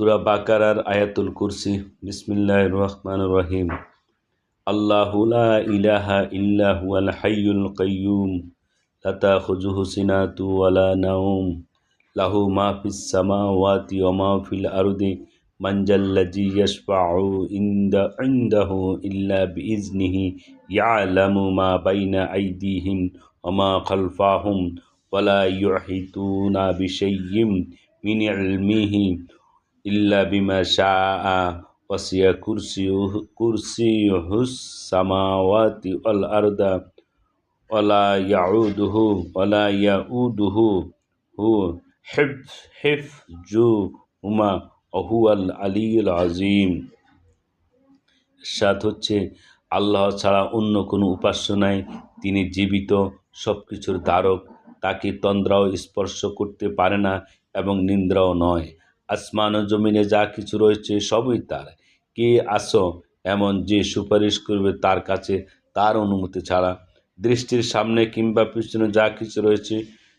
সুরা বাকারার আয়াতুল কুরসি। বিসমিল্লাহ রহমান রহিম আল্লাহ লা ইলাহা ইল্লা হুয়াল হাইয়ুল কাইয়ুম। লা তাখুযুহু সিনাতু ওয়ালা নাওম। লাহু মা ফিস সামাওয়াতি ওয়া মা ফিল আরদি। জাল্লাযী ইয়াশফাউ ইনদা, ইনদাহু ইল্লা বিইজনিহি ইয়ালামু মা বাইনা আইদিহিম ওয়া মা খালফাহুম। ওয়ালা ইউহিতুনা বিশাইয়্যিন মিন ইলমিহি। ইল্লা বিমা শাআ ওয়াসিয়া কুরসিয়ুহু কুরসিয়ুহুস সামাওয়াতি ওয়াল আরদা ওয়ালা ইয়াউদুহু ওয়ালা ইয়াউদুহু হু হিফ, হিফজুহুমা ওয়া হুয়াল আলিয়্যুল আযীম। সাত হচ্ছে, আল্লাহ ছাড়া অন্য কোনো উপাস্য নাই। তিনি জীবিত সব কিছুর ধারক তাকে তন্দ্রাও স্পর্শ করতে পারে না এবং নিন্দ্রাও নয়। আসমান ও জমিনে যা কিছু রয়েছে সবই তার। কে আসো এমন যে সুপারিশ করবে তার কাছে তার অনুমতি ছাড়া। দৃষ্টির সামনে কিংবা পিছনে যা কিছু রয়েছে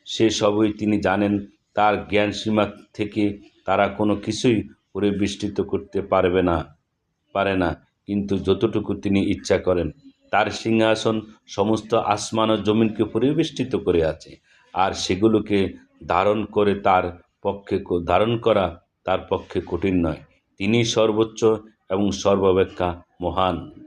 সে সবই তিনি জানেন। তার জ্ঞান সীমা থেকে তারা কোনো কিছুই পরিবেষ্টিত করতে পারবে না, পারে না। কিন্তু যতটুকু তিনি ইচ্ছা করেন, তার সিংহাসন সমস্ত আসমান ও জমিনকে পরিবেষ্টিত করে আছে। আর সেগুলোকে ধারণ করে তার পক্ষে ধারণ করা তার পক্ষে কঠিন নয়। তিনি সর্বোচ্চ এবং সর্বাপেক্ষা মহান।